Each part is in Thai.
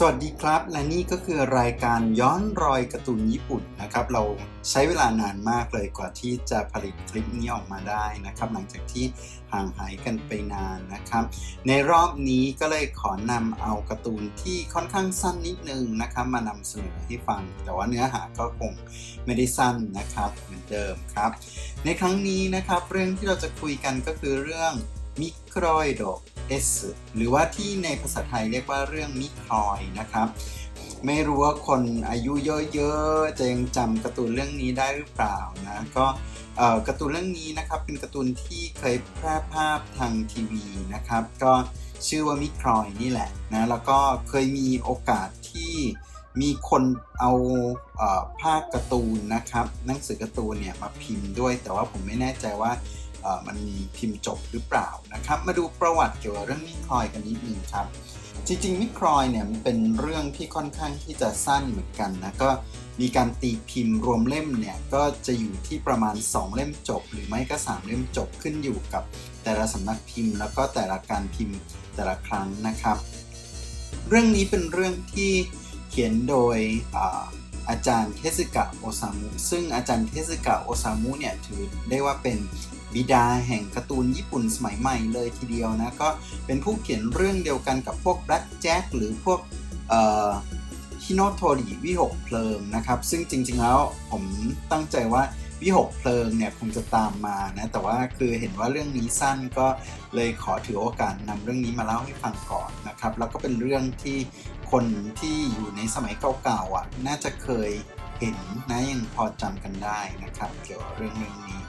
สวัสดีครับ และนี่ก็คือรายการย้อนรอยการ์ตูนญี่ปุ่นนะครับ เราใช้เวลานานมากเลยกว่าที่จะผลิตคลิปนี้ออกมาได้นะครับ หลังจากที่ห่างหายกันไปนานนะครับ ในรอบนี้ก็เลยขอนำเอาการ์ตูนที่ค่อนข้างสั้นนิดนึงนะครับ มานำเสนอให้ฟัง แต่ว่าเนื้อหาก็คงไม่ได้สั้นนะครับ เหมือนเดิมครับ ในครั้งนี้นะครับ เรื่องที่เราจะคุยกันก็คือเรื่องมิโครยโด เอสหรือว่าที่ในภาษาไทยเรียกว่าเรื่องมิครอยนะครับไม่รู้ว่าคนอายุเยอะๆจะยังจำการ์ตูนเรื่องนี้ได้หรือเปล่านะก็การ์ตูนเรื่องนี้นะครับเป็นการ์ตูนที่เคยแพร่ภาพทางทีวีนะครับ ก็ชื่อว่ามิครอยนี่แหละนะแล้วก็เคยมีโอกาสที่มีคนเอาภาพการ์ตูนนะครับหนังสือการ์ตูนเนี่ยมาพิมพ์ด้วย แต่ว่าผมไม่แน่ใจว่า มันพิมพ์จบหรือเปล่านะครับ มาดูประวัติเกี่ยวกับเรื่องมิครอยกันนิดนึงครับ จริงๆมิครอยเนี่ยมันเป็นเรื่องที่ค่อนข้างที่จะสั้นเหมือนกันนะก็มีการตีพิมพ์รวมเล่มเนี่ยก็จะอยู่ที่ประมาณ 2 เล่มจบ หรือไม่ก็ 3 เล่มจบขึ้นอยู่กับแต่ละสำนักพิมพ์ แล้วก็แต่ละการพิมพ์แต่ละครั้งนะครับ เรื่องนี้เป็นเรื่องที่เขียนโดยอาจารย์เทสกะโอซามุซึ่งอาจารย์เทสกะโอซามุเนี่ยถือได้ว่าเป็น บิดาแห่งการ์ตูนญี่ปุ่นสมัยใหม่เลยทีเดียวนะ ก็เป็นผู้เขียนเรื่องเดียวกันกับพวกแบล็กแจ็คหรือพวกฮิโนโทริวิหกเพลิงนะครับ ซึ่งจริงๆแล้วผมตั้งใจว่าวิหกเพลิงเนี่ยคงจะตามมานะ แต่ว่าคือเห็นว่าเรื่องนี้สั้นก็เลยขอถือโอกาสนำเรื่องนี้มาเล่าให้ฟังก่อนนะครับ แล้วก็เป็นเรื่องที่คนที่อยู่ในสมัยเก่าๆอะน่าจะเคยเห็นนะยังพอจำกันได้นะครับ เกี่ยวกับเรื่องเรื่องนี้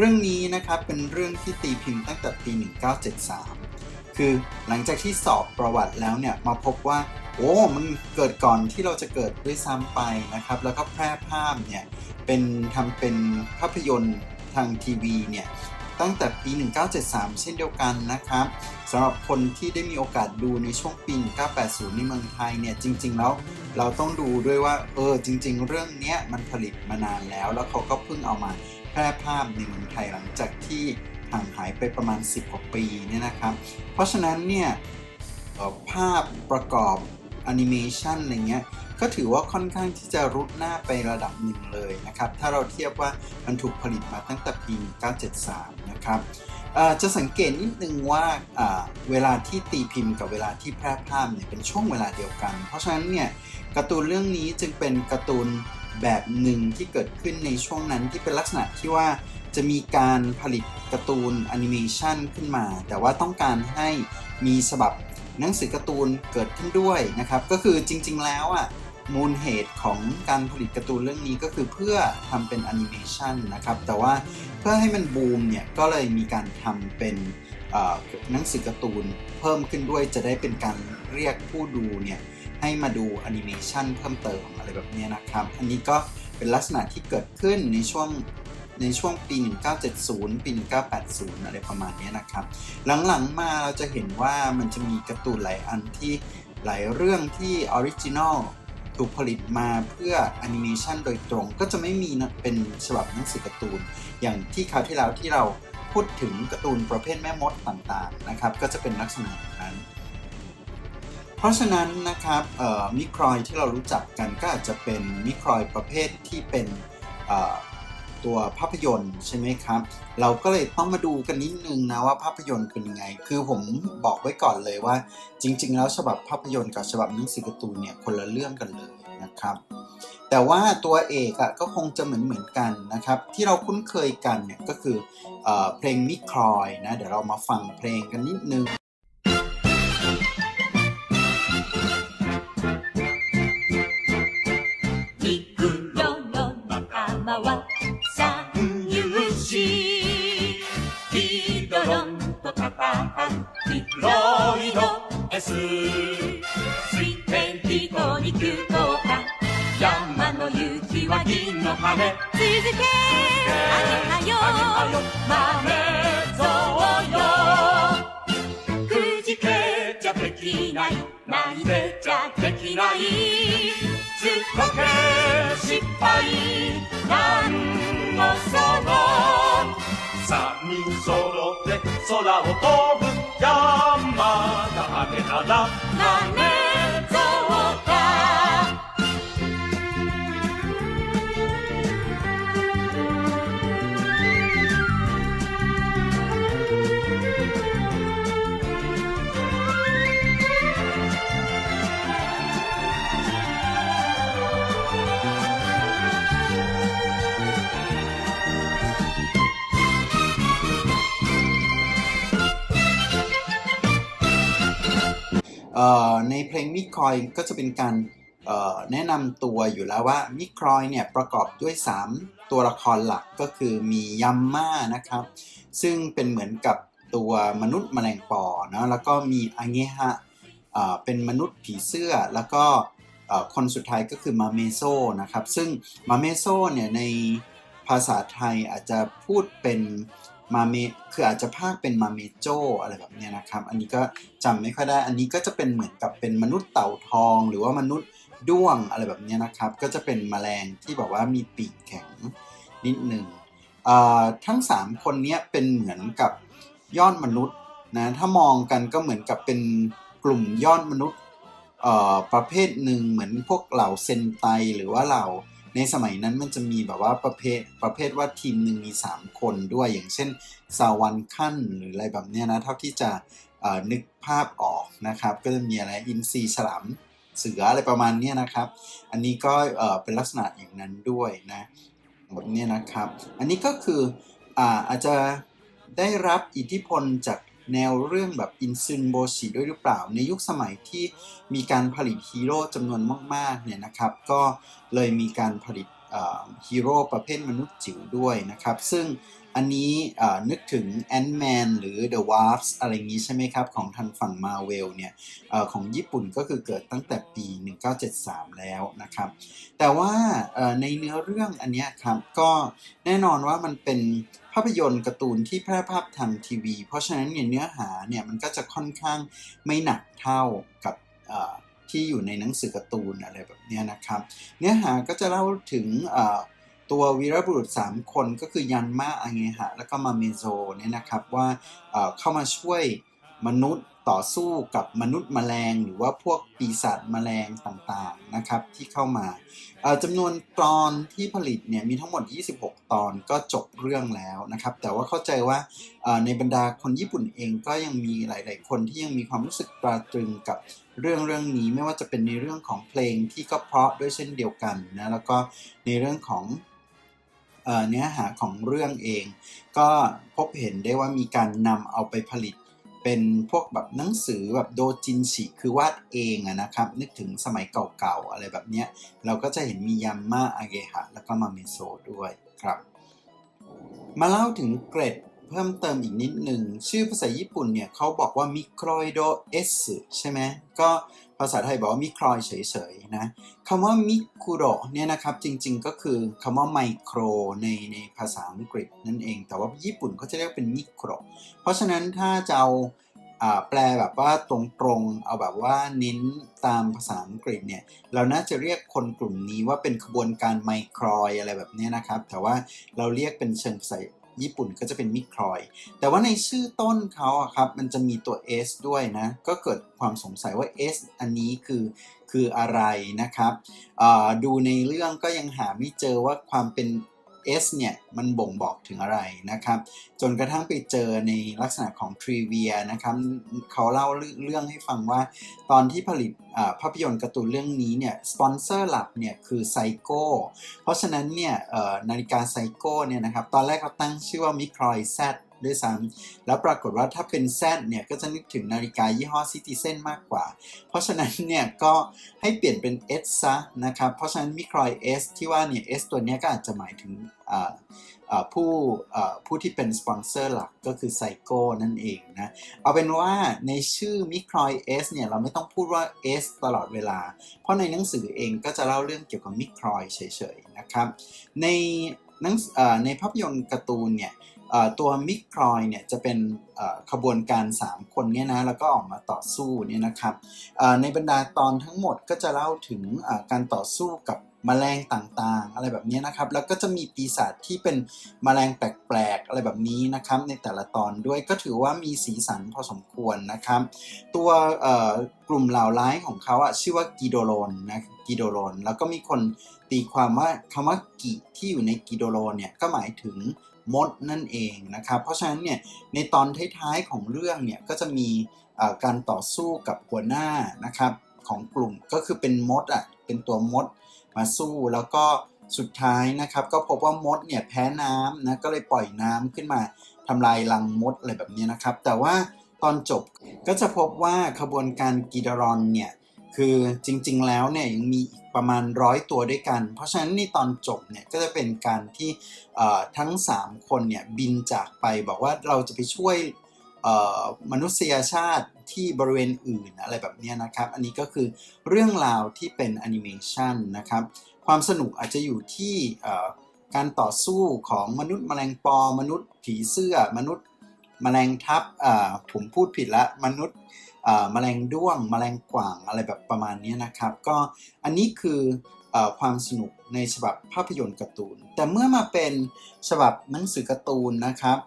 เรื่องนี้นะครับเป็นเรื่องที่ตีพิมพ์ตั้งแต่ปี 1973 คือหลังจากที่สอบประวัติแล้วเนี่ยมาพบว่าโอ้มันเกิดก่อนที่เราจะเกิดด้วยซ้ำไปนะครับ แล้วก็แพร่ภาพเนี่ยเป็นทำเป็นภาพยนตร์ทางทีวีเนี่ยตั้งแต่ปี 1973 เช่นเดียวกันนะครับสำหรับคนที่ได้มีโอกาสดูในช่วงปี 1980 ในเมืองไทยเนี่ยจริง ๆ แล้วเราต้องดูด้วยว่าเออจริง ๆ เรื่องนี้มันผลิตมานานแล้ว แล้วเขาก็เพิ่งเอามา แพร่ภาพในเมืองไทยหลังจากที่ห่างหายไปประมาณ 10 กว่าปีเนี่ยนะครับ เพราะฉะนั้นเนี่ยภาพประกอบแอนิเมชันอะไรเงี้ยก็ถือว่าค่อนข้างที่จะรุดหน้าไประดับหนึ่งเลยนะครับ ถ้าเราเทียบว่ามันถูกผลิตมาตั้งแต่ปี1973 นะครับจะสังเกตนิดนึงว่าเวลาที่ตีพิมพ์กับเวลาที่แพร่ภาพเนี่ยเป็นช่วงเวลาเดียวกัน เพราะฉะนั้นเนี่ยการ์ตูนเรื่องนี้จึงเป็นการ์ตูน แบบหนึ่งที่เกิดขึ้นในช่วงนั้นที่เป็นลักษณะที่ว่าจะมีการผลิตการ์ตูนแอนิเมชันขึ้นมา แต่ว่าต้องการให้มีฉบับหนังสือการ์ตูนเกิดขึ้นด้วยนะครับ ก็คือจริง ๆ แล้วอะมูลเหตุของการผลิตการ์ตูนเรื่องนี้ก็คือเพื่อทำเป็นแอนิเมชันนะครับ แต่ว่าเพื่อให้มันบูมเนี่ยก็เลยมีการทำเป็นหนังสือการ์ตูนเพิ่มขึ้นด้วยจะได้เป็นการเรียกผู้ดูเนี่ย ให้มาดูแอนิเมชันเพิ่มเติมอะไรแบบนี้นะครับ อันนี้ก็เป็นลักษณะที่เกิดขึ้นในช่วงในช่วงปี 1970 ปี 1980 อะไรประมาณนี้นะครับ หลังๆมาเราจะเห็นว่ามันจะมีการ์ตูนหลายอันที่หลายเรื่องที่ออริจินอลถูกผลิตมาเพื่อแอนิเมชันโดยตรงก็จะไม่มีนะเป็นฉบับหนังสือการ์ตูน อย่างที่คราวที่แล้วที่เราพูดถึงการ์ตูนประเภทแม่มดต่างๆนะครับ ก็จะเป็นลักษณะนั้น เพราะฉะนั้นนะครับมิครอยที่เรารู้จักกันก็อาจจะเป็นมิครอยประเภทที่เป็นตัวภาพยนตร์ใช่ไหมครับ เราก็เลยต้องมาดูกันนิดนึงนะว่าภาพยนตร์เป็นยังไง คือผมบอกไว้ก่อนเลยว่า จริง ๆ แล้วฉบับภาพยนตร์กับฉบับหนังสือการ์ตูนเนี่ยคนละเรื่องกันเลยนะครับ แต่ว่าตัวเอกอะก็คงจะเหมือนเหมือนกันนะครับ ที่เราคุ้นเคยกันเนี่ยก็คือเอเพลงมิครอยนะเดี๋ยวเรามาฟังเพลงกันนิดนึง です水天気候に急降下山の雪は銀の羽。続けあげはよ。豆ぞよ。くじけちゃできない。泣いてちゃできない。ずっとけ失敗。なんのその三人揃って空を飛ぶ la la la la. ในเพลงมิคอยก็จะเป็นการแนะนำตัวอยู่แล้วว่ามิครอยเนี่ยประกอบด้วย 3 ตัวละครหลักก็คือมียัมมานะครับ ซึ่งเป็นเหมือนกับตัวมนุษย์แมลงปอเนาะแล้วก็มีอาเงฮะเอ่อเป็นมนุษย์ผีเสื้อแล้วก็คนสุดท้ายก็คือมาเมโซนะครับ ซึ่งมาเมโซเนี่ยในภาษาไทยอาจจะพูดเป็น มาเมคืออาจจะพากเป็นมาเมโจอะไรแบบเนี้ยนะครับ อันนี้ก็จำไม่ค่อยได้ อันนี้ก็จะเป็นเหมือนกับเป็นมนุษย์เต่าทอง หรือว่ามนุษย์ด้วงอะไรแบบเนี้ยนะครับ ก็จะเป็นแมลงที่แบบว่ามีปีกแข็งนิดหนึ่งทั้ง 3 คนเนี้ยเป็นเหมือนกับยอดมนุษย์นะถ้ามองกันก็เหมือนกับเป็นกลุ่มยอดมนุษย์ประเภทหนึ่งเหมือนพวกเหล่าเซนไตหรือว่าเหล่า ในสมัยนั้นมันจะมีแบบว่าประเภทประเภทว่าทีมหนึ่งมี 3 คนด้วย อย่างเช่นซาวันขั้นหรืออะไรแบบเนี้ยนะ เท่าที่จะนึกภาพออกนะครับ ก็จะมีอะไรอินทรีฉลามเสืออะไรประมาณเนี้ยนะครับ อันนี้ก็เป็นลักษณะอย่างนั้นด้วยนะแบบเนี้ยนะครับ อันนี้ก็คืออาอาจจะได้รับอิทธิพลจาก แนวเรื่องแบบอินซึนโบชิด้วยหรือเปล่า ในยุคสมัยที่มีการผลิตฮีโร่จำนวนมากๆเนี่ยนะครับ ก็เลยมีการผลิตฮีโร่ประเภทมนุษย์จิ๋วด้วยนะครับ ซึ่ง อันนี้นึกถึง Ant-Man หรือ The Wasp อะไรอย่างนี้ใช่ไหมครับ ของทางฝั่ง Marvel เนี่ยอของญี่ปุ่นก็คือเกิดตั้งแต่ปี 1973 แล้วนะครับ แต่ว่าในเนื้อเรื่องอันนี้ครับก็แน่นอนว่ามันเป็นภาพยนตร์การ์ตูนที่แพร่ภาพทางทีวี เพราะฉะนั้นเนี่ยเนื้อหาเนี่ยมันก็จะค่อนข้างไม่หนักเท่ากับที่อยู่ในหนังสือการ์ตูนอะไรแบบนี้นะครับ เนื้อหาก็จะเล่าถึง ตัววีรบุรุษ 3 คนก็คือยันมาอาเงหะ แล้วก็มาเมโซเนี่ยนะครับว่าเข้ามาช่วยมนุษย์ต่อสู้กับมนุษย์แมลง หรือว่าพวกปีศาจแมลงต่างๆนะครับที่เข้ามาจำนวนตอนที่ผลิตเนี่ยมีทั้งหมด 26 ตอนก็จบเรื่องแล้วนะครับ แต่ว่าเข้าใจว่าในบรรดาคนญี่ปุ่นเองก็ยังมีหลาย ๆ คนที่ยังมีความรู้สึกตราตรึงกับเรื่องเรื่องนี้ไม่ว่าจะเป็นในเรื่องของเพลงที่ก็เพราะด้วยเช่นเดียวกันนะแล้วก็ในเรื่องของ เนื้อหาของเรื่องเอง ก็พบเห็นได้ว่ามีการนำเอาไปผลิต เป็นพวกแบบหนังสือแบบโดจินชิคือวาดเองนะครับ นึกถึงสมัยเก่าๆ อะไรแบบเนี้ย เราก็จะเห็นมียัมมาอาเกหะ แล้วก็มาเมโซด้วยครับ มาเล่าถึงเกรดเพิ่มเติมอีกนิดหนึ่ง ชื่อภาษาญี่ปุ่นเนี่ยเขาบอกว่ามิโครยโดเอสใช่ไหมก็ ภาษาไทยบอกว่ามิครยเฉยๆนะคำว่ามิคุโรเนี่ยนะครับจริงๆก็คือคำว่าไมโครในในภาษาอังกฤษนั่นเอง แต่ว่าญี่ปุ่นเขาจะเรียกเป็นมิโคร เพราะฉะนั้นถ้าจะเอาแปลแบบว่าตรงๆ เอาแบบว่าเน้นตามภาษาอังกฤษเนี่ย เราน่าจะเรียกคนกลุ่มนี้ว่าเป็นขบวนการไมโครอะไรแบบนี้นะครับ แต่ว่าเราเรียกเป็นเชิงภาษา ญี่ปุ่นก็จะเป็นมิครอย แต่ว่าในชื่อต้นเขาอะครับมันจะมีตัว S ด้วยนะ ก็เกิดความสงสัยว่า S อันนี้คือคืออะไรนะครับ ดูในเรื่องก็ยังหาไม่เจอว่าความเป็น S เนี่ยมันบ่งบอกถึงอะไรนะครับ จนกระทั่งไปเจอในลักษณะของทริเวียนะครับเขาเล่าเรื่องให้ฟังว่า ตอนที่ผลิตภาพยนตร์การ์ตูนเรื่องนี้เนี่ยสปอนเซอร์หลักเนี่ยคือไซโก้เพราะฉะนั้นเนี่ยนาฬิกาไซโก้เนี่ยนะครับตอนแรกเขาตั้งชื่อว่ามิครอยแซด ด้วยซ้ำแล้วปรากฏว่าถ้าเป็น Z เนี่ยก็จะนึกถึงนาฬิกายี่ห้อ Citizen มากกว่า เพราะฉะนั้นเนี่ยก็ให้เปลี่ยนเป็น S ซะนะครับเพราะฉะนั้นมิครอย S ที่ว่าเนี่ย S ตัวนี้ก็อาจจะหมายถึงผู้ผู้ที่เป็นสปอนเซอร์หลักก็คือไซโก้นั่นเองนะ เอาเป็นว่าในชื่อมิครอย S เนี่ย เราไม่ต้องพูดว่า S ตลอดเวลา เพราะในหนังสือเองก็จะเล่าเรื่องเกี่ยวกับมิครอยเฉยๆนะครับ ในหนังในภาพยนตร์การ์ตูนเนี่ย ตัวมิครอยเนี่ยจะเป็นขบวนการ 3 คนเนี่ยนะแล้วก็ออกมาต่อสู้เนี่ยนะครับในบรรดาตอนทั้งหมดก็จะเล่าถึงการต่อสู้กับแมลงต่างๆ อะไรแบบนี้นะครับ แล้วก็จะมีปีศาจที่เป็นแมลงแปลกๆ อะไรแบบนี้นะครับ ในแต่ละตอนด้วยก็ถือว่ามีสีสันพอสมควรนะครับ ตัวกลุ่มเหล่าร้ายของเขาอะชื่อว่ากิโดโรนนะกิโดโรนแล้วก็มีคนตีความว่าคำว่ากิที่อยู่ในกิโดโรนเนี่ยก็หมายถึง มดนั่นเองนะครับ เพราะฉะนั้นเนี่ยในตอนท้ายๆของเรื่องเนี่ยก็จะมีการต่อสู้กับหัวหน้านะครับของกลุ่มก็คือเป็นมดอะเป็นตัวมดมาสู้แล้วก็สุดท้ายนะครับ ก็พบว่ามดเนี่ยแพ้น้ำนะก็เลยปล่อยน้ำขึ้นมาทำลายรังมดอะไรแบบนี้นะครับ แต่ว่าตอนจบก็จะพบว่าขบวนการกีดารอนเนี่ย คือจริง ๆ แล้วเนี่ยยังมีอีกประมาณร้อยตัวด้วยกัน เพราะฉะนั้นในตอนจบเนี่ยก็จะเป็นการที่ทั้ง 3 คนเนี่ยบินจากไปบอกว่าเราจะไปช่วยมนุษยชาติที่บริเวณอื่นอะไรแบบนี้นะครับ อันนี้ก็คือเรื่องราวที่เป็นแอนิเมชันนะครับ ความสนุกอาจจะอยู่ที่การต่อสู้ของมนุษย์แมลงปอ มนุษย์ผีเสื้อ มนุษย์แมลงทับผมพูดผิดละมนุษย์ แมลงด้วง แมลงกว่างอะไรแบบประมาณนี้นะครับ ก็อันนี้คืออความสนุกในฉบับภาพยนตร์การ์ตูน แต่เมื่อมาเป็นฉบับหนังสือการ์ตูนนะครับ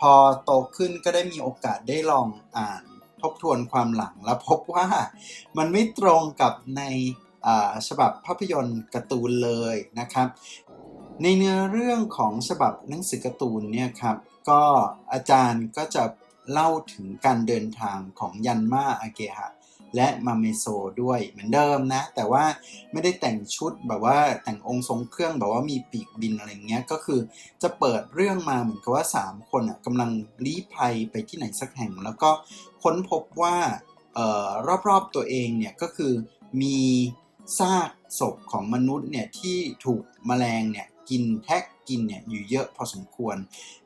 พอโตขึ้นก็ได้มีโอกาสได้ลองอ่านทบทวนความหลังแล้วพบว่ามันไม่ตรงกับในฉบับภาพยนตร์การ์ตูนเลยนะครับ ในเนื้อเรื่องของฉบับหนังสือการ์ตูนเนี่ยครับก็อาจารย์ก็จะ เล่าถึงการเดินทางของยันมาอาเกฮะและมาเมโซด้วยเหมือนเดิมนะ แต่ว่าไม่ได้แต่งชุดแบบว่าแต่งองค์ทรงเครื่องแบบว่ามีปีกบินอะไรเงี้ยก็คือจะเปิดเรื่องมาเหมือนกับว่า 3 คนอะกำลังลี้ภัยไปที่ไหนสักแห่ง แล้วก็ค้นพบว่าออรอบๆตัวเองเนี่ยก็คือมีซากศพของมนุษย์เนี่ยที่ถูกแมลงเนี่ย กินแทะกินเนี่ยอยู่เยอะพอสมควร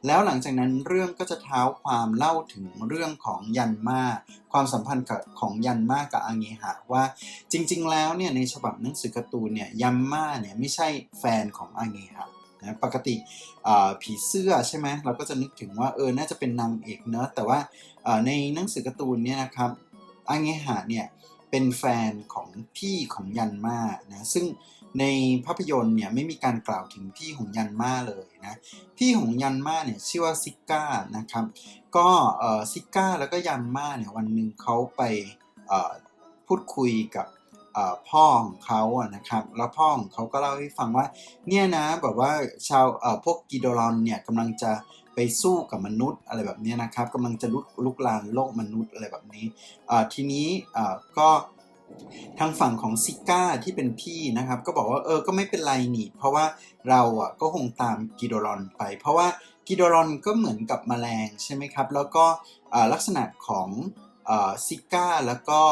แล้วหลังจากนั้นเรื่องก็จะเท้าความเล่าถึงเรื่องของยันมาความสัมพันธ์กับของยันมากับอาเงหะว่าจริง ๆ แล้วเนี่ยในฉบับหนังสือการ์ตูนเนี่ยยันมาเนี่ยไม่ใช่แฟนของอาเงหะนะปกติผีเสื้อใช่ไหมเราก็จะนึกถึงว่าเออน่าจะเป็นนางเอกเนอะแต่ว่าในหนังสือการ์ตูนเนี่ยนะครับอาเงหะเนี่ยเเป็นแฟนของพี่ของยันมานะซึ่งในภาพยนตร์เนี่ยไม่มีการกล่าวถึงพี่ของยันมาเลยนะพี่ของยันมาเนี่ยชื่อว่าซิก้านะครับก็เออซิก้าแล้วก็ยันมาเนี่ยวันหนึ่งเขาไปเออพูดคุยกับเออพ่อของเขาอะนะครับแล้วพ่อของเขาก็เล่าให้ฟังว่าเนี่ยนะแบบว่าชาวเออพวกกิโดรอนเนี่ยกำลังจะ ไปสู้กับมนุษย์อะไรแบบนี้นะครับกำลังจะลุกลุกลานโลกมนุษย์อะไรแบบนี้ทีนี้ก็ทางฝั่งของซิก้าที่เป็นพี่นะครับ ก็บอกว่าเออก็ไม่เป็นไรนี่ เพราะว่าเราอะก็คงตามกิโดรอนไป เพราะว่ากิโดรอนก็เหมือนกับแมลงใช่ไหมครับ แล้วก็ลักษณะของซิก้าแล้วก็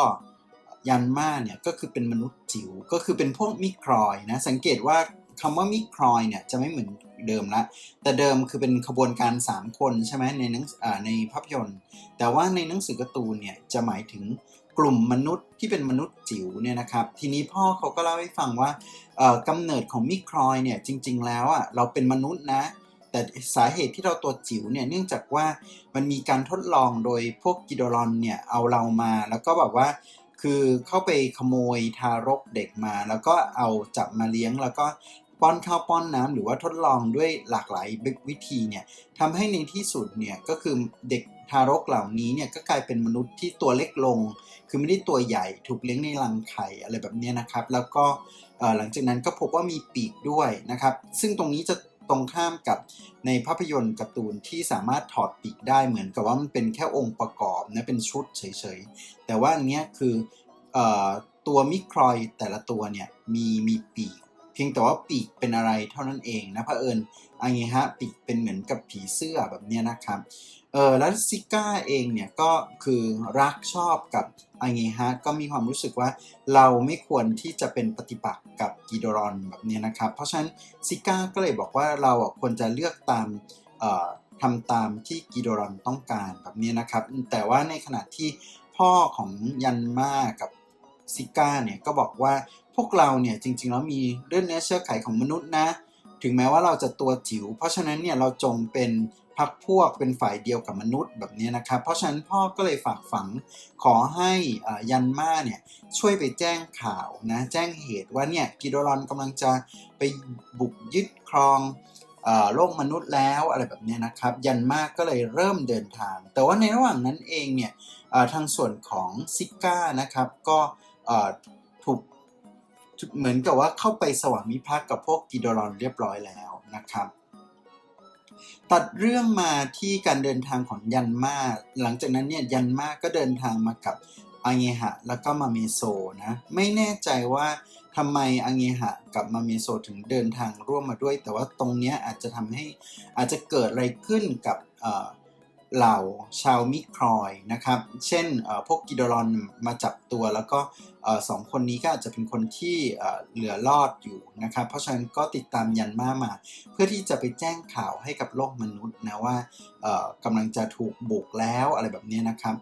ยันมาเนี่ยก็คือเป็นมนุษย์จิ๋วก็คือเป็นพวกมิครอยนะ สังเกตว่า คำว่ามิครอยเนี่ยจะไม่เหมือนเดิมละ แต่เดิมคือเป็นขบวนการ 3 คนใช่ไหมในหนังในภาพยนตร์ แต่ว่าในหนังสือการ์ตูนเนี่ยจะหมายถึงกลุ่มมนุษย์ที่เป็นมนุษย์จิ๋วเนี่ยนะครับ ทีนี้พ่อเขาก็เล่าให้ฟังว่าเอ่อกำเนิดของมิครอยเนี่ยจริง ๆ แล้วอะเราเป็นมนุษย์นะ แต่สาเหตุที่เราตัวจิ๋วเนี่ยเนื่องจากว่ามันมีการทดลองโดยพวกกิโดรอนเนี่ยเอาเรามาแล้วก็แบบว่าคือเข้าไปขโมยทารกเด็กมา แล้วก็เอาจับมาเลี้ยงแล้วก็ ป้อนข้าวป้อนน้ำหรือว่าทดลองด้วยหลากหลายวิธีเนี่ยทำให้ในที่สุดเนี่ยก็คือเด็กทารกเหล่านี้เนี่ยก็กลายเป็นมนุษย์ที่ตัวเล็กลง คือไม่ได้ตัวใหญ่ถูกเลี้ยงในรังไข่อะไรแบบนี้นะครับ แล้วก็หลังจากนั้นก็พบว่ามีปีกด้วยนะครับ ซึ่งตรงนี้จะตรงข้ามกับในภาพยนตร์การ์ตูนที่สามารถถอดปีกได้เหมือนกับว่ามันเป็นแค่องค์ประกอบนะเป็นชุดเฉยๆ แต่ว่าอันเนี้ยคือออตัวมิครอยแต่ละตัวเนี่ยมีมีปีก เพียงแต่ว่าปีกเป็นอะไรเท่านั้นเองนะเผอิญอังเงฮะปีกเป็นเหมือนกับผีเสื้อแบบเนี้ยนะครับเออแล้วซิก้าเองเนี่ยก็คือรักชอบกับอังเงฮะก็มีความรู้สึกว่าเราไม่ควรที่จะเป็นปฏิปักษ์กับกิโดรอนแบบเนี้ยนะครับ เพราะฉะนั้นซิก้าก็เลยบอกว่าเราควรจะเลือกตามทำตามที่กิโดรอนต้องการแบบเนี้ยนะครับ แต่ว่าในขณะที่พ่อของยันมากับซิก้าเนี่ยก็บอกว่า พวกเราเนี่ยจริงๆแล้วมีเลือดเนื้อเชื้อไขของมนุษย์นะ ถึงแม้ว่าเราจะตัวจิ๋วเพราะฉะนั้นเนี่ยเราจงเป็นพักพวกเป็นฝ่ายเดียวกับมนุษย์แบบนี้นะครับ เพราะฉะนั้นพ่อก็เลยฝากฝังขอให้ยันมาเนี่ยช่วยไปแจ้งข่าวนะแจ้งเหตุว่าเนี่ยกิโดรอนกำลังจะไปบุกยึดครองอโลกมนุษย์แล้วอะไรแบบนี้นะครับ ยันมาก็เลยเริ่มเดินทาง แต่ว่าในระหว่างนั้นเองเนี่ยทางส่วนของซิก้านะครับก็ถูก เหมือนกับว่าเข้าไปสวามิภักดิ์กับพวกกิโดรอนเรียบร้อยแล้วนะครับ ตัดเรื่องมาที่การเดินทางของยันมาหลังจากนั้นเนี่ยยันมาก็เดินทางมากับอาเงหะแล้วก็มาเมโซนะไม่แน่ใจว่าทำไมอาเงหะกับมาเมโซถึงเดินทางร่วมมาด้วย แต่ว่าตรงนี้อาจจะทำให้อาจจะเกิดอะไรขึ้นกับ เหล่าชาวมิครอยนะครับ เช่นพวกกิโดรอนมาจับตัวแล้วก็สองคนนี้ก็อาจจะเป็นคนที่เหลือรอดอยู่นะครับ เพราะฉะนั้นก็ติดตามยันมามา เพื่อที่จะไปแจ้งข่าวให้กับโลกมนุษย์นะว่ากำลังจะถูกบุกแล้วอะไรแบบนี้นะครับ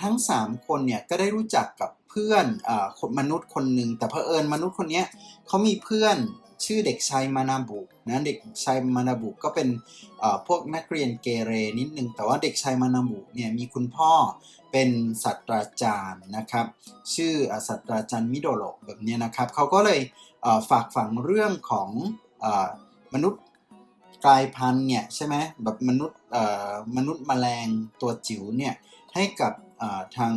ทั้ง 3 คนเนี่ยก็ได้รู้จักกับเพื่อนอมนุษย์คนหนึ่งแต่เผอิญมนุษย์คนนี้เขามีเพื่อน ชื่อเด็กชายมานาบุนะเด็กชายมานาบุก็เป็นพวกนักเรียนเกเรนิดนึง แต่ว่าเด็กชายมานาบุเนี่ยมีคุณพ่อเป็นศาสตราจารย์นะครับ ชื่อศาสตราจารย์มิโดโรแบบนี้นะครับเขาก็เลยฝากฝังเรื่องของอมนุษย์กลายพันธุ์เนี่ยใช่ไหมแบบมนุษย์มนุษย์แมลงตัวจิ๋วเนี่ยให้กับทาง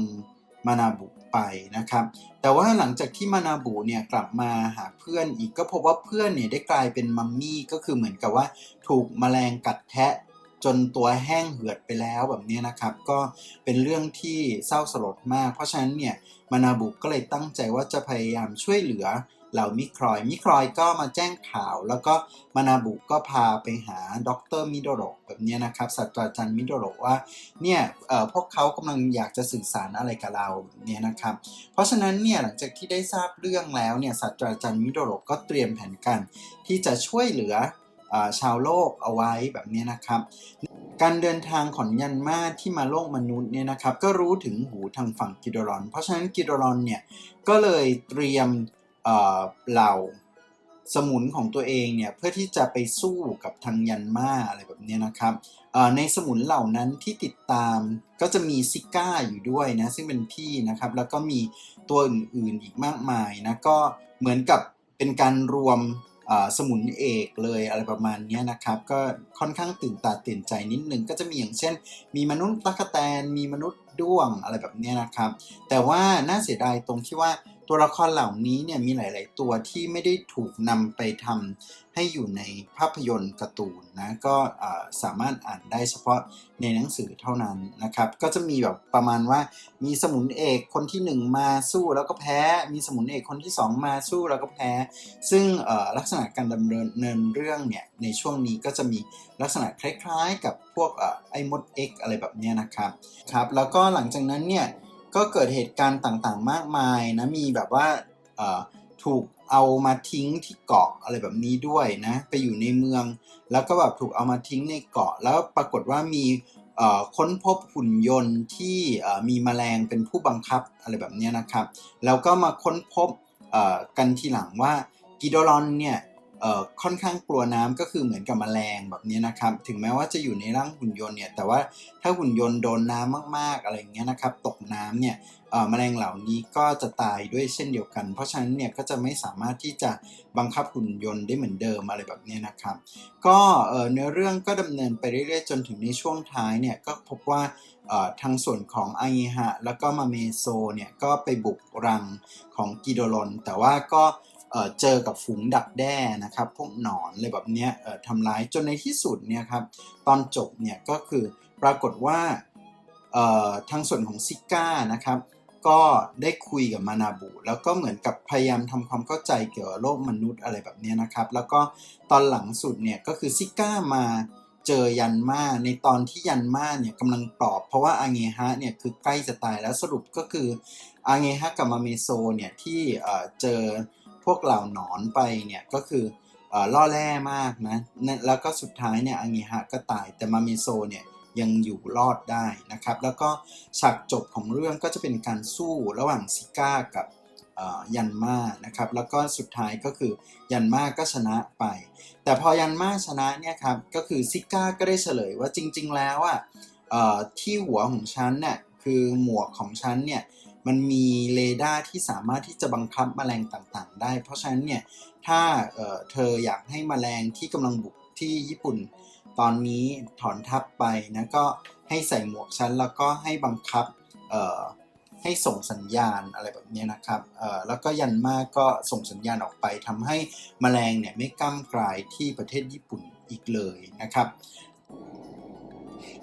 มานาบุ ไปนะครับ แต่ว่าหลังจากที่มานาบุเนี่ยกลับมาหาเพื่อนอีกก็พบว่าเพื่อนเนี่ยได้กลายเป็นมัมมี่ก็คือเหมือนกับว่าถูกแมลงกัดแทะจนตัวแห้งเหือดไปแล้วแบบนี้นะครับ ก็เป็นเรื่องที่เศร้าสลดมาก เพราะฉะนั้นเนี่ยมานาบุก็เลยตั้งใจว่าจะพยายามช่วยเหลือ เหล่ามิครอย มิครอยก็มาแจ้งข่าว แล้วก็มานาบุก็พาไปหาดรมิโดโรแบบนี้นะครับศาสตราจารย์มิโดโรว่าเนี่ยพวกเขากำลังอยากจะสื่อสารอะไรกับเราเนี้ยนะครับ เพราะฉะนั้นเนี่ยหลังจากที่ได้ทราบเรื่องแล้วเนี่ยศาสตราจารย์มิโดโรก็เตรียมแผนการที่จะช่วยเหลืออชาวโลกเอาไว้แบบนี้นะครับ การเดินทางของยันมาที่มาโลกมนุษย์เนี่ยนะครับก็รู้ถึงหูทางฝั่งกิโดรอน เพราะฉะนั้นกิโดรอนเนี่ยก็เลยเตรียม เหล่าสมุนของตัวเองเนี่ยเพื่อที่จะไปสู้กับทางยันมาอะไรแบบนี้นะครับในสมุนเหล่านั้นที่ติดตามก็จะมีซิก้าอยู่ด้วยนะซึ่งเป็นพี่นะครับ แล้วก็มีตัวอื่นๆอีกมากมายนะก็เหมือนกับเป็นการรวมสมุนเอกเลยอะไรประมาณนี้นะครับ ก็ค่อนข้างตื่นตาตื่นใจนิดนึงก็จะมีอย่างเช่น มีมนุษย์ตะกแตนมีมนุษย์ด้วงอะไรแบบนี้นะครับ แต่ว่าน่าเสียดายตรงที่ว่า ตัวละครเหล่านี้เนี่ยมีหลาย ๆ ตัวที่ไม่ได้ถูกนำไปทำให้อยู่ในภาพยนตร์การ์ตูนนะก็สามารถอ่านได้เฉพาะในหนังสือเท่านั้นนะครับ ก็จะมีแบบประมาณว่ามีสมุนเอกคนที่หนึ่งมาสู้แล้วก็แพ้ มีสมุนเอกคนที่สองมาสู้แล้วก็แพ้ ซึ่งลักษณะการดำเนินเนินเรื่องเนี่ยในช่วงนี้ก็จะมีลักษณะคล้าย ๆ กับพวกอไอ้มด X อะไรแบบนี้นะครับครับแล้วก็หลังจากนั้นเนี่ย ก็เกิดเหตุการณ์ต่างๆ มากมายนะมีแบบว่าถูกเอามาทิ้งที่เกาะอะไรแบบนี้ด้วยนะไปอยู่ในเมือง แล้วก็แบบถูกเอามาทิ้งในเกาะ แล้วปรากฏว่ามีค้นพบหุ่นยนต์ที่มีแมลงเป็นผู้บังคับอะไรแบบนี้นะครับ แล้วก็มาค้นพบกันทีหลังว่ากิโดรอนเนี่ย ค่อนข้างกลัวน้ำก็คือเหมือนกับแมลงแบบนี้นะครับ ถึงแม้ว่าจะอยู่ในร่างหุ่นยนต์เนี่ย แต่ว่าถ้าหุ่นยนต์โดนน้ำมาก ๆ อะไรเงี้ยนะครับ ตกน้ำเนี่ยเอ่อแมลงเหล่านี้ก็จะตายด้วยเช่นเดียวกัน เพราะฉะนั้นเนี่ยก็จะไม่สามารถที่จะบังคับหุ่นยนต์ได้เหมือนเดิมอะไรแบบนี้นะครับ ก็เนื้อเรื่องก็ดำเนินไปเรื่อยๆ จนถึงในช่วงท้ายเนี่ยก็พบว่าทางส่วนของอฮะแล้วก็มาเมโซเนี่ยก็ไปบุกรังของกิโดรอนแต่ว่าก็ เจอกับฝูงดักแด้นะครับพวกหนอนอะไรแบบเนี้ยทำร้ายจนในที่สุดเนี่ยครับตอนจบเนี่ยก็คือปรากฏว่าทางส่วนของซิก้านะครับก็ได้คุยกับมานาบุ แล้วก็เหมือนกับพยายามทำความเข้าใจเกี่ยวกับโลกมนุษย์อะไรแบบนี้นะครับ แล้วก็ตอนหลังสุดเนี่ยก็คือซิก้ามาเจอยันมาในตอนที่ยันมาเนี่ยกำลังปลอบ เพราะว่าอาเงฮะเนี่ยคือใกล้จะตายแล้วสรุปก็คืออาเงฮะกับมาเมโซเนี่ยที่เจอ พวกเหล่าหนอนไปเนี่ยก็คืออล่อแร่มากนะแล้วก็สุดท้ายเนี่ยอาเงฮะก็ตายแต่มาเมโซเนี่ยยังอยู่รอดได้นะครับ แล้วก็ฉากจบของเรื่องก็จะเป็นการสู้ระหว่างซิก้ากับยันมานะครับ แล้วก็สุดท้ายก็คือยันมาก็ชนะไป แต่พอยันมาชนะเนี่ยครับก็คือซิก้าก็ได้เฉลยว่าจริง ๆ แล้วอะที่หัวของฉันเนี่ยคือหมวกของฉันเนี่ย มันมีเรดาร์ที่สามารถที่จะบังคับแมลงต่างๆ ได้ เพราะฉะนั้นเนี่ยถ้าเเธออยากให้แมลงที่กำลังบุกที่ญี่ปุ่น ตอนนี้ถอนทัพไปนะก็ให้ใส่หมวกฉันแล้วก็ให้บังคับให้ส่งสัญญาณอะไรแบบนี้นะครับแล้วก็ยันมากก็ส่งสัญญาณออกไปทำให้แมลงเนี่ยไม่ก้ากลายที่ประเทศญี่ปุ่นอีกเลยนะครับ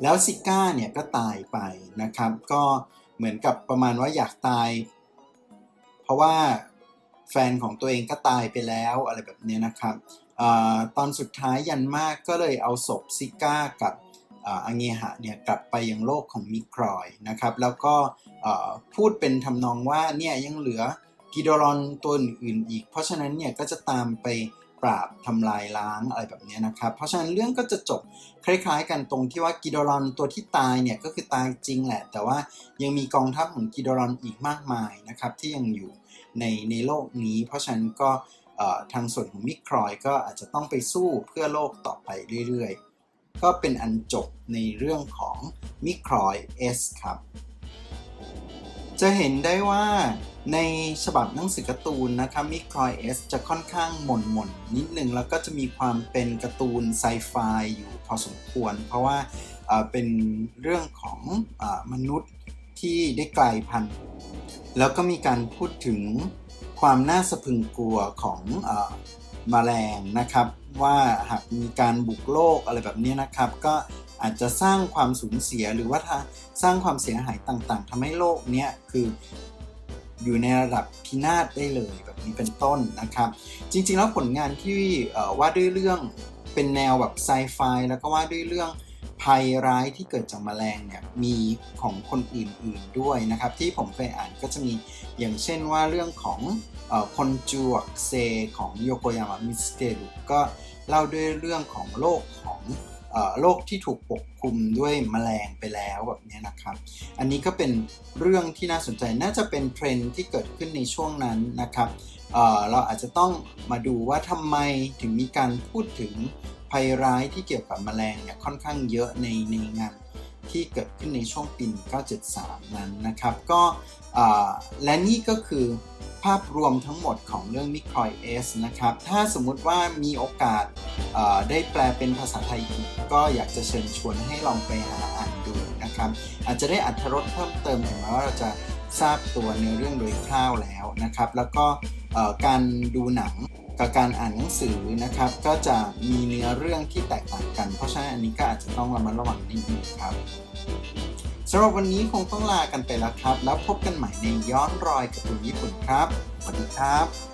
แล้วซิก้าเนี่ยก็ตายไปนะครับก็ เหมือนกับประมาณว่าอยากตาย เพราะว่าแฟนของตัวเองก็ตายไปแล้วอะไรแบบนี้นะครับอตอนสุดท้ายยันมากก็เลยเอาศพซิก้ากับอังเงหะเนี่ยกลับไปยังโลกของมิครอยนะครับ แล้วก็พูดเป็นทำนองว่าเนี่ยยังเหลือกิโดรอนตัวอื่นอีก เพราะฉะนั้นเนี่ยก็จะตามไป ปราบทำลายล้างอะไรแบบนี้นะครับ เพราะฉะนั้นเรื่องก็จะจบคล้ายๆ กันตรงที่ว่ากิโดรอนตัวที่ตายเนี่ยก็คือตายจริงแหละ แต่ว่ายังมีกองทัพของกิโดรอนอีกมากมายนะครับที่ยังอยู่ในในโลกนี้ เพราะฉะนั้นก็ทางส่วนของมิครอยก็อาจจะต้องไปสู้เพื่อโลกต่อไปเรื่อยๆ ก็เป็นอันจบในเรื่องของมิครอย S ครับ จะเห็นได้ว่าในฉบับหนังสือการ์ตูนนะครับมิครอย S จะค่อนข้างหม่นหม่นๆนิดนึงแล้วก็จะมีความเป็นการ์ตูนไซไฟอยู่พอสมควร เพราะว่าเป็นเรื่องของอมนุษย์ที่ได้กลายพันธุ์แล้วก็มีการพูดถึงความน่าสะพึงกลัวของออแมลงนะครับ ว่าหากมีการบุกโลกอะไรแบบนี้นะครับ ก็ อาจจะสร้างความสูญเสียหรือว่าถ้าสร้างความเสียหายต่างๆทำให้โลกเนี้ยคืออยู่ในระดับพินาศได้เลยแบบนี้เป็นต้นนะครับ จริงๆแล้วผลงานที่ว่าด้วยเรื่องเป็นแนวแบบไซไฟแล้วก็ว่าด้วยเรื่องภัยร้ายที่เกิดจากแมลงเนี่ยมีของคนอื่นๆด้วยนะครับ ที่ผมเคยอ่านก็จะมีอย่างเช่นว่าเรื่องของออคนจวกเซของโยโกยาม่ามิสเตรุก็เล่าด้วยเรื่องของโลกของ โลกที่ถูกปกคลุมด้วยแมลงไปแล้วแบบนี้นะครับ อันนี้ก็เป็นเรื่องที่น่าสนใจน่าจะเป็นเทรนด์ที่เกิดขึ้นในช่วงนั้นนะครับเเราอาจจะต้องมาดูว่าทำไมถึงมีการพูดถึงภัยร้ายที่เกี่ยวกับแมลงเนี่ยค่อนข้างเยอะในในงานที่เกิดขึ้นในช่วงปี 1973 นั้นนะครับ ก็และนี่ก็คือ ภาพรวมทั้งหมดของเรื่อง m i c r o S นะครับ ถ้าสมมุติว่ามีโอกาสได้แปลเป็นภาษาไทยอีกก็อยากจะเชิญชวนให้ลองไปหาอ่านดูนะครับ อาจจะได้อัธรสเพิ่มเติมถึงแม้ว่าเราจะทราบตัวเนื้อเรื่องโดยคร่าวแล้วนะครับ แล้วก็การดูหนังกับการอ่านหนังสือนะครับ ก็จะมีเนื้อเรื่องที่แตกต่างกัน เพราะฉะนั้นอันนี้ก็อาจจะต้องระมัดระวังนิดนึงครับ สำหรับวันนี้คงต้องลากันไปแล้วครับ แล้วพบกันใหม่ในย้อนรอยการ์ตูนญี่ปุ่นครับ สวัสดีครับ